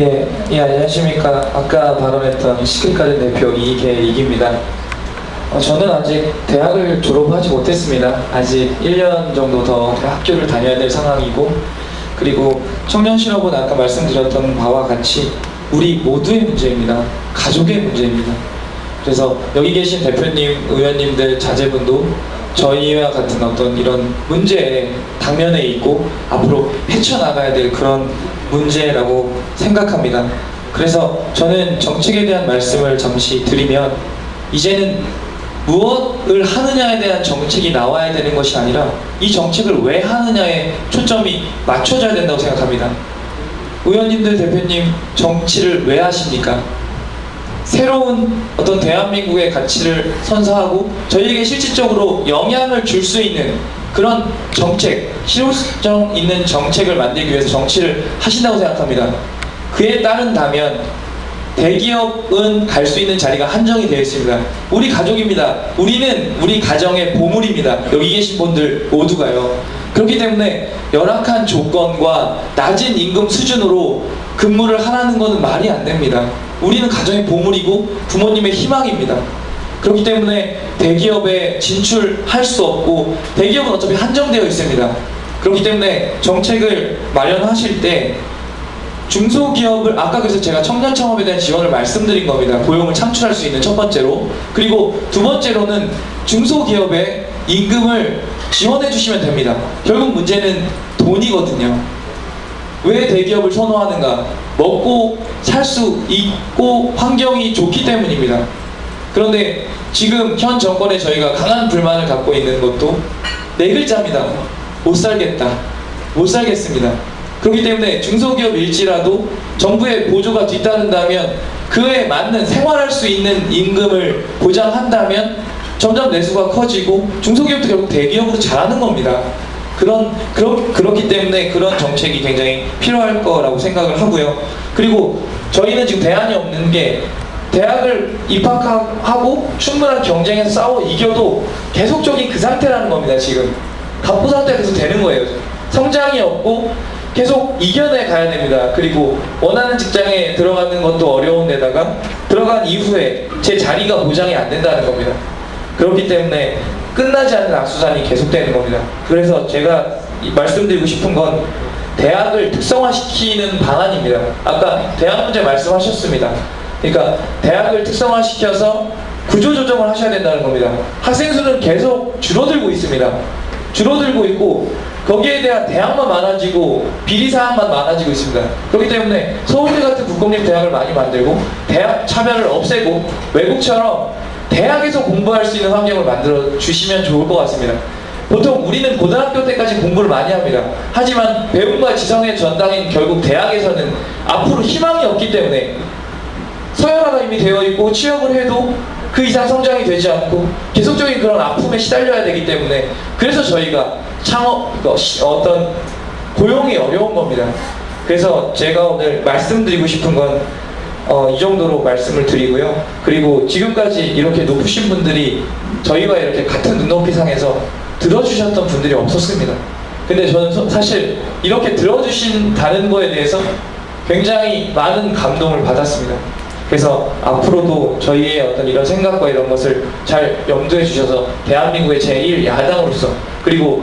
예, 예, 안녕하십니까. 아까 발언했던 시크릿가든 대표 이계익입니다. 어, 저는 아직 대학을 졸업하지 못했습니다. 아직 1년 정도 더 학교를 다녀야 될 상황이고, 그리고 청년 실업은 아까 말씀드렸던 바와 같이 우리 모두의 문제입니다. 가족의 문제입니다. 그래서 여기 계신 대표님, 의원님들, 자제분도 저희와 같은 어떤 이런 문제에 당면에 있고 앞으로 헤쳐나가야 될 그런 문제라고 생각합니다. 그래서 저는 정책에 대한 말씀을 잠시 드리면 이제는 무엇을 하느냐에 대한 정책이 나와야 되는 것이 아니라 이 정책을 왜 하느냐에 초점이 맞춰져야 된다고 생각합니다. 의원님들, 대표님, 정치를 왜 하십니까? 새로운 어떤 대한민국의 가치를 선사하고 저희에게 실질적으로 영향을 줄 수 있는 그런 정책, 실효성 있는 정책을 만들기 위해서 정치를 하신다고 생각합니다. 그에 따른다면 대기업은 갈 수 있는 자리가 한정이 되어 있습니다. 우리 가족입니다. 우리는 우리 가정의 보물입니다. 여기 계신 분들 모두가요. 그렇기 때문에 열악한 조건과 낮은 임금 수준으로 근무를 하라는 것은 말이 안 됩니다. 우리는 가정의 보물이고 부모님의 희망입니다. 그렇기 때문에 대기업에 진출할 수 없고 대기업은 어차피 한정되어 있습니다. 그렇기 때문에 정책을 마련하실 때 중소기업을 아까 그래서 제가 청년 창업에 대한 지원을 말씀드린 겁니다. 고용을 창출할 수 있는 첫 번째로 그리고 두 번째로는 중소기업의 임금을 지원해 주시면 됩니다. 결국 문제는 돈이거든요. 왜 대기업을 선호하는가? 먹고 살 수 있고 환경이 좋기 때문입니다. 그런데 지금 현 정권에 저희가 강한 불만을 갖고 있는 것도 네 글자입니다. 못 살겠다. 못 살겠습니다. 그렇기 때문에 중소기업일지라도 정부의 보조가 뒤따른다면 그에 맞는 생활할 수 있는 임금을 보장한다면 점점 내수가 커지고 중소기업도 결국 대기업으로 자라는 겁니다. 그런 그렇, 그렇기 때문에 그런 정책이 굉장히 필요할 거라고 생각을 하고요. 그리고 저희는 지금 대안이 없는 게 대학을 입학하고 충분한 경쟁에서 싸워 이겨도 계속적인 그 상태라는 겁니다. 지금 갑부 상태가 계속 되는 거예요. 성장이 없고 계속 이겨내 가야 됩니다. 그리고 원하는 직장에 들어가는 것도 어려운 데다가 들어간 이후에 제 자리가 보장이 안 된다는 겁니다. 그렇기 때문에 끝나지 않는 악수산이 계속되는 겁니다. 그래서 제가 이- 말씀드리고 싶은 건 대학을 특성화시키는 방안입니다. 아까 대학 문제 말씀하셨습니다. 그러니까 대학을 특성화시켜서 구조조정을 하셔야 된다는 겁니다. 학생 수는 계속 줄어들고 있습니다. 줄어들고 있고 거기에 대한 대학만 많아지고 비리사항만 많아지고 있습니다. 그렇기 때문에 서울대 같은 국공립 대학을 많이 만들고 대학 차별을 없애고 외국처럼 대학에서 공부할 수 있는 환경을 만들어 주시면 좋을 것 같습니다. 보통 우리는 고등학교 때까지 공부를 많이 합니다. 하지만 배움과 지성의 전당인 결국 대학에서는 앞으로 희망이 없기 때문에 서열화가 이미 되어 있고 취업을 해도 그 이상 성장이 되지 않고 계속적인 그런 아픔에 시달려야 되기 때문에 그래서 저희가 창업 어, 시- 어떤 고용이 어려운 겁니다. 그래서 제가 오늘 말씀드리고 싶은 건 어, 이 정도로 말씀을 드리고요. 그리고 지금까지 이렇게 높으신 분들이 저희와 이렇게 같은 눈높이 상에서 들어주셨던 분들이 없었습니다. 근데 저는 서- 사실 이렇게 들어주신다는 거에 대해서 굉장히 많은 감동을 받았습니다. 그래서 앞으로도 저희의 어떤 이런 생각과 이런 것을 잘 염두에 주셔서 대한민국의 제1야당으로서 그리고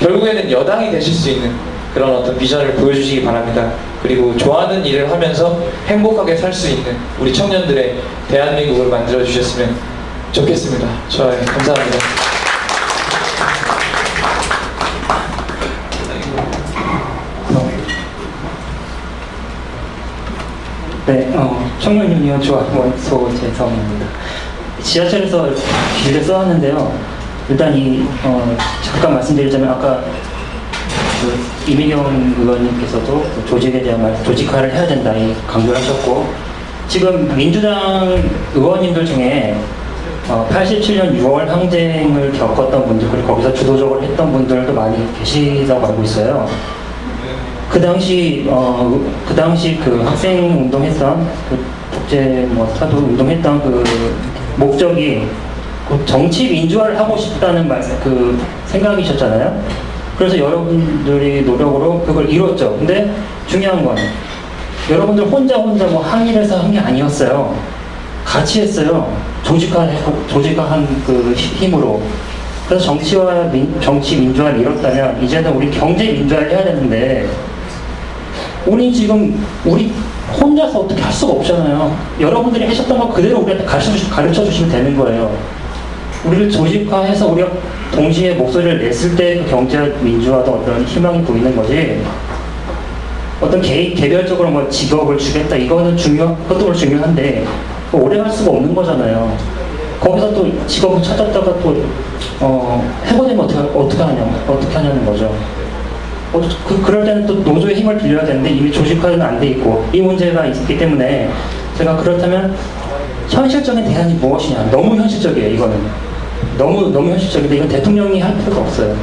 결국에는 여당이 되실 수 있는 그런 어떤 비전을 보여주시기 바랍니다. 그리고 좋아하는 일을 하면서 행복하게 살 수 있는 우리 청년들의 대한민국을 만들어 주셨으면 좋겠습니다. 좋아요. 감사합니다. 네, 어, 청년 유니언 조합원 소 재성입니다. 지하철에서 길을 써왔는데요. 일단 이 어, 잠깐 말씀드리자면 아까 그 이민영 의원님께서도 그 조직에 대한 말, 조직화를 해야 된다 이 강조를 하셨고 지금 민주당 의원님들 중에 어, 87년 6월 항쟁을 겪었던 분들 그리고 거기서 주도적으로 했던 분들도 많이 계시다고 알고 있어요. 그 당시 어 그 당시 그 학생 운동했던 그 독재 뭐 사도 운동했던 그 목적이 그 정치 민주화를 하고 싶다는 말, 그 생각이셨잖아요. 그래서 여러분들이 노력으로 그걸 이뤘죠. 근데 중요한 건 여러분들 혼자 혼자 뭐 항의해서 한 게 아니었어요. 같이 했어요. 조직화 조직화한 그 힘으로. 그래서 정치와 민, 정치 민주화를 이뤘다면 이제는 우리 경제 민주화를 해야 되는데 우리 지금 우리 혼자서 어떻게 할 수가 없잖아요. 여러분들이 하셨던 거 그대로 우리한테 가르쳐 주시면 되는 거예요. 우리를 조직화해서 우리가 동시에 목소리를 냈을 때 그 경제와 민주화도 어떤 희망이 보이는 거지. 어떤 개인 개별적으로 뭐 직업을 주겠다 이거는 중요 그것도 중요한데 오래 갈 수가 없는 거잖아요. 거기서 또 직업을 찾았다가 또 어, 해보내면 어떻게 어떻게 하냐 어떻게 하냐는 거죠. 어, 그, 그럴 때는 또 노조의 힘을 빌려야 되는데 이미 조직화는 안 돼 있고 이 문제가 있기 때문에 제가 그렇다면 현실적인 대안이 무엇이냐 너무 현실적이에요 이거는 너무 너무 현실적인데 이건 대통령이 할 필요가 없어요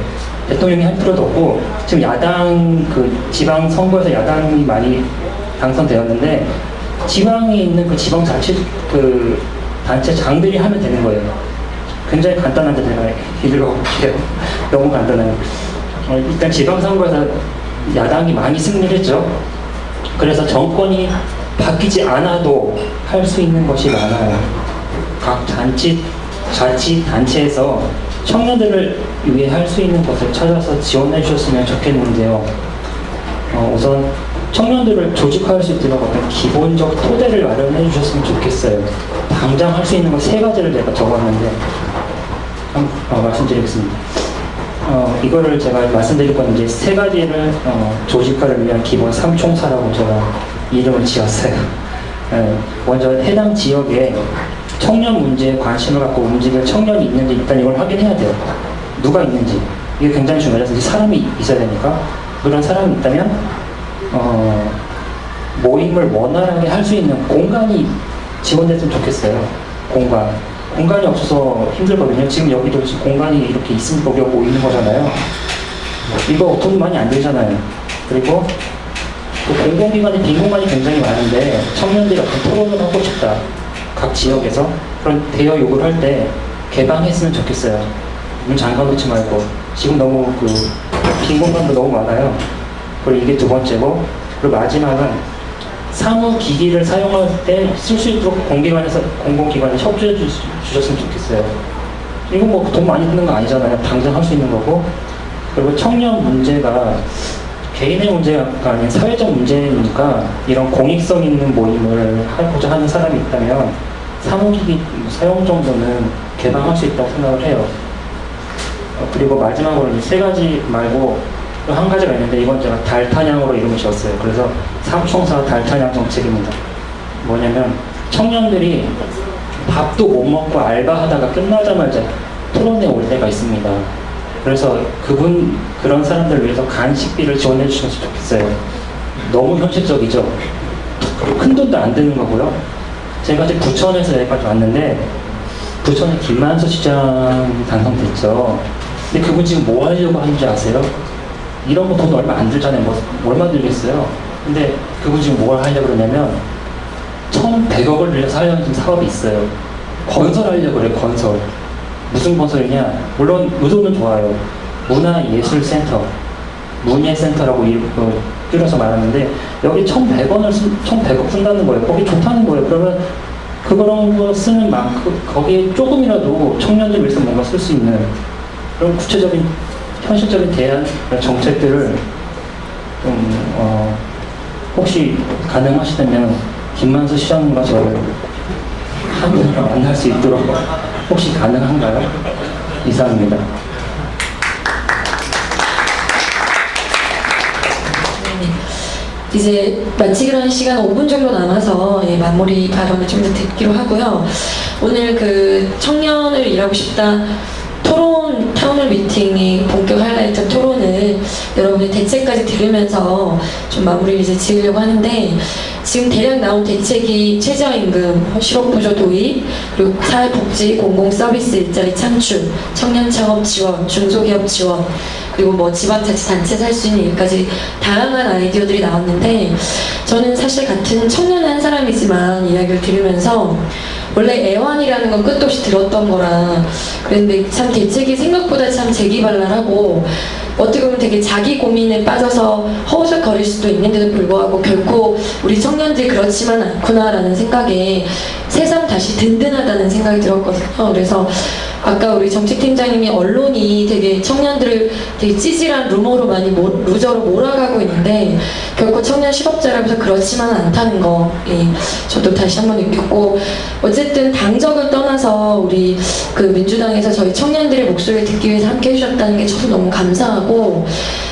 대통령이 할 필요도 없고 지금 야당 그 지방 선거에서 야당이 많이 당선되었는데 지방에 있는 그 지방 자치 그 단체 장들이 하면 되는 거예요 굉장히 간단한데 제가 읽어볼게요 너무 간단해요 어, 일단 지방 선거에서 야당이 많이 승리를 했죠. 그래서 정권이 바뀌지 않아도 할 수 있는 것이 많아요. 각 단지, 자치 단체에서 청년들을 위해 할 수 있는 것을 찾아서 지원해 주셨으면 좋겠는데요. 어, 우선 청년들을 조직화할 수 있도록 어떤 기본적 토대를 마련해 주셨으면 좋겠어요. 당장 할 수 있는 것 세 가지를 제가 적었는데 한- 어, 말씀드리겠습니다. 어, 이거를 제가 말씀드릴 건 이제 세 가지를 어, 조직화를 위한 기본 삼총사라고 제가 이름을 지었어요. 예, 먼저 해당 지역에 청년 문제에 관심을 갖고 움직일 청년이 있는지 일단 이걸 확인해야 돼요. 누가 있는지. 이게 굉장히 중요해서 사람이 있어야 되니까 그런 사람이 있다면 어, 모임을 원활하게 할 수 있는 공간이 지원됐으면 좋겠어요. 공간. 공간이 없어서 힘들거든요. 지금 여기도 지금 공간이 이렇게 있으니까 우리가 모이는 거잖아요. 이거 돈 많이 안 들잖아요. 그리고 또 공공기관이 빈 공간이 굉장히 많은데 청년들이 어떤 토론을 하고 싶다. 각 지역에서 그런 대여 요구를 할 때 개방했으면 좋겠어요. 문 잠가 놓지 말고 지금 너무 그 빈 공간도 너무 많아요. 그리고 이게 두 번째고 그리고 마지막은 사무 기기를 사용할 때 쓸 수 있도록 공기관에서 공공기관에 협조해 주, 주셨으면 좋겠어요. 이거 뭐돈 많이 드는 거 아니잖아요. 당장 할 수 있는 거고. 그리고 청년 문제가 개인의 문제가 아닌 사회적 문제니까 이런 공익성 있는 모임을 하고자 하는 사람이 있다면 사무기기 사용 정도는 개방할 수 있다고 생각을 해요. 어, 그리고 마지막으로 세 가지 말고 또 한 가지가 있는데 이건 제가 달탄양으로 이름을 지었어요. 그래서 삼총사 달탄양 정책입니다. 뭐냐면 청년들이 밥도 못 먹고 알바하다가 끝나자마자 토론에 올 때가 있습니다. 그래서 그분 그런 사람들을 위해서 간식비를 지원해 주시면 좋겠어요. 너무 현실적이죠. 큰 돈도 안 드는 거고요. 제가 지금 부천에서 여기까지 왔는데 부천에 김만수 시장 당선됐죠. 근데 그분 지금 뭐 하려고 하는지 아세요? 이런 거 돈 얼마 안 들잖아요. 뭐 얼마 들겠어요? 근데 그분 지금 뭘 하려고 그러냐면 1,100억을 들여서 하려는 사업이 있어요. 건설하려고 그래요, 건설. 무슨 건설이냐? 물론 의도는 좋아요. 문화예술센터, 문예센터라고 어, 줄여서 말하는데 여기 1,100원을 1,100억 쓴다는 거예요. 거기 좋다는 거예요. 그러면 그런 거 쓰는 만큼 거기에 조금이라도 청년들 위해서 뭔가 쓸 수 있는 그런 구체적인 현실적인 대안 정책들을 좀 어, 혹시 가능하시다면 김만수 시장님과 저를 한번 만날 수 있도록 혹시 가능한가요? 이상입니다. 이제 마치기로 한 시간 5분 정도 남아서 예, 마무리 발언을 좀 더 듣기로 하고요. 오늘 그 청년을 일하고 싶다 토론 타운홀 미팅이 본격 대책까지 들으면서 좀 마무리를 이제 지으려고 하는데 지금 대략 나온 대책이 최저임금, 실업보조 도입, 그리고 사회복지, 공공서비스 일자리 창출, 청년 창업 지원, 중소기업 지원, 그리고 뭐 지방자치단체 살 수 있는 일까지 다양한 아이디어들이 나왔는데 저는 사실 같은 청년 한 사람이지만 이야기를 들으면서 원래 애환이라는 건 끝도 없이 들었던 거라 그랬는데 참 대책이 생각보다 참 재기발랄하고 어떻게 보면 되게 자기 고민에 빠져서 허우적거릴 수도 있는데도 불구하고 결코 우리 청년들이 그렇지만 않구나라는 생각에 세상 다시 든든하다는 생각이 들었거든요. 그래서 아까 우리 정책팀장님이 언론이 되게 청년들을 되게 찌질한 루머로 많이 모- 루저로 몰아가고 있는데 결코 청년 실업자라면서 그렇지만 않다는 거 예, 저도 다시 한번 느꼈고 어쨌든 당적을 떠나서 우리 그 민주당에서 저희 청년들의 목소리를 듣기 위해서 함께 해주셨다는 게 저도 너무 감사하고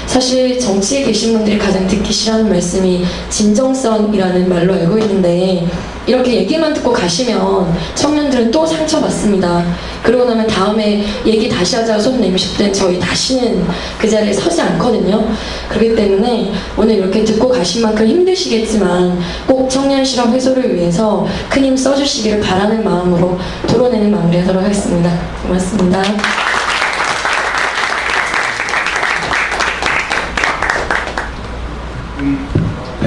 사실 정치에 계신 분들이 가장 듣기 싫어하는 말씀이 진정성이라는 말로 알고 있는데 이렇게 얘기만 듣고 가시면 청년들은 또 상처받습니다. 그러고 나면 다음에 얘기 다시 하자고 손 내미실 땐 저희 다시는 그 자리에 서지 않거든요. 그렇기 때문에 오늘 이렇게 듣고 가신 만큼 힘드시겠지만 꼭 청년 실업 해소를 위해서 큰 힘 써주시기를 바라는 마음으로 토론회는 마무리하도록 하겠습니다. 고맙습니다.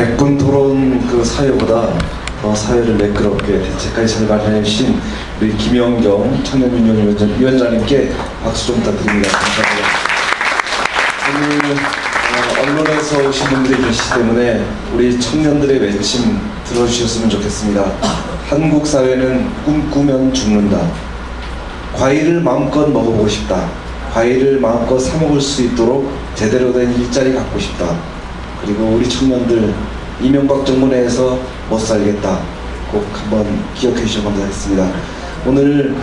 백분 토론 그 사회보다 더 사회를 매끄럽게 대책까지 잘 마련해 주신 우리 김영경 청년윤영 위원장- 위원장님께 박수 좀 부탁드립니다. 감사합니다. 오늘 어, 언론에서 오신 분들이 계시기 때문에 우리 청년들의 외침 들어주셨으면 좋겠습니다. 한국 사회는 꿈꾸면 죽는다. 과일을 마음껏 먹어보고 싶다. 과일을 마음껏 사 먹을 수 있도록 제대로 된 일자리 갖고 싶다. 그리고 우리 청년들 이명박 정부 내에서 못 살겠다. 꼭 한번 기억해 주시면 감사하겠습니다. 오늘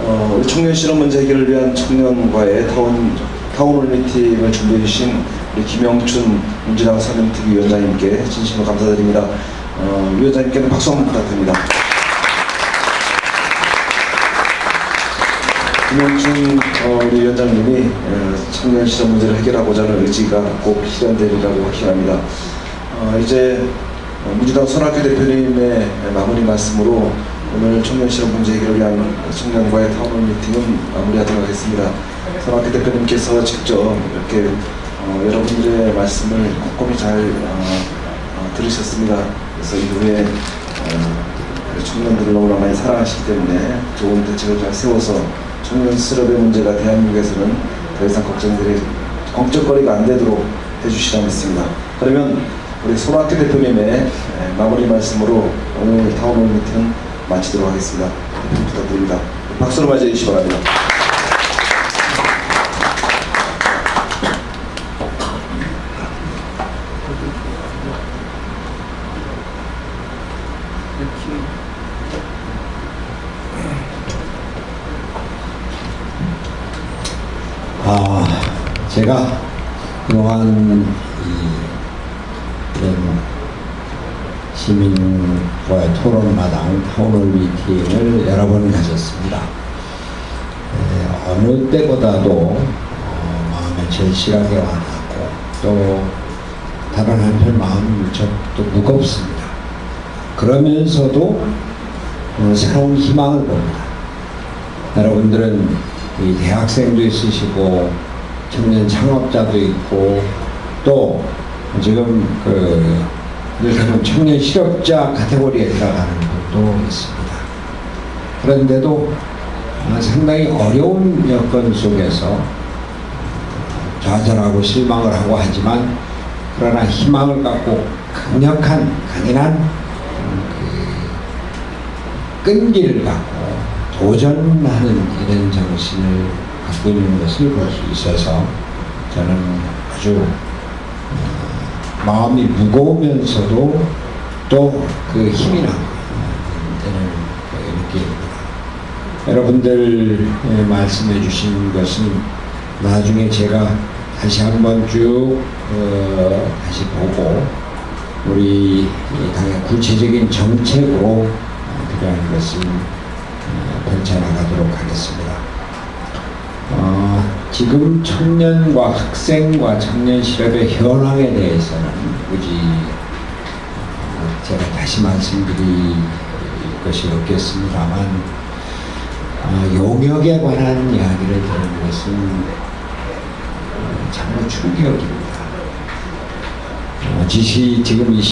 어, 우리 청년 실업 문제 해결을 위한 청년과의 타운 타운홀 미팅을 준비해 주신 우리 김영춘 민주당 사명특위 위원장님께 진심으로 감사드립니다. 어, 위원장님께는 박수 한번 부탁드립니다. 김영춘 어, 우리 위원장님이 어, 청년 실업 문제를 해결하고자 하는 의지가 꼭 실현되리라고 확신합니다. 어, 이제 어, 민주당 손학규 대표님의 마무리 말씀으로 오늘 청년 실업 문제 해결을 위한 청년과의 타운홀 미팅은 마무리하도록 하겠습니다. 손학규 대표님께서 직접 이렇게 어, 여러분들의 말씀을 꼼꼼히 잘 들으셨습니다. 그래서 이후에 어, 청년들을 너무나 많이 사랑하시기 때문에 좋은 대책을 잘 세워서 청년 실업의 문제가 대한민국에서는 더 이상 걱정들이 걱정거리가 안 되도록 해주시라 믿습니다. 그러면 우리 손학규 대표님의 에, 마무리 말씀으로 오늘 타운홀 미팅 마치도록 하겠습니다. 부탁드립니다. 박수로 맞이해 주시기 바랍니다. 아, 제가 그동안 이, 이런 시민과의 토론마당 타운홀 미팅을 여러 번 가졌습니다. 에, 어느 때보다도 어, 마음에 절실하게 와닿고 또 다른 한편 마음이 무척 또 무겁습니다. 그러면서도 어, 새로운 희망을 봅니다. 여러분들은 이 대학생도 있으시고 청년 창업자도 있고 또 지금 그 이를테면 청년 실업자 카테고리에 들어가는 분도 있습니다. 그런데도 어, 상당히 어려운 여건 속에서 좌절하고 실망을 하고 하지만 그러나 희망을 갖고 강력한 강인한 음, 그 끈기를 갖고 도전하는 이런 정신을 갖고 있는 것을 볼 수 있어서 저는 아주 어, 마음이 무거우면서도 또 그 힘이 나는 느낌입니다. 여러분들 예, 말씀해 주신 것은 나중에 제가 다시 한번 쭉 어, 다시 보고 우리 이 당의 구체적인 정책으로 어, 필요한 어, 펼쳐나가도록 하겠습니다. 어, 지금 청년과 학생과 청년 실업의 현황에 대해서는 굳이 어, 제가 다시 말씀드릴 것이 없겠습니다만 어, 용역에 관한 이야기를 들은 것은 어, 참으로 충격입니다. 어, 지시 지금 이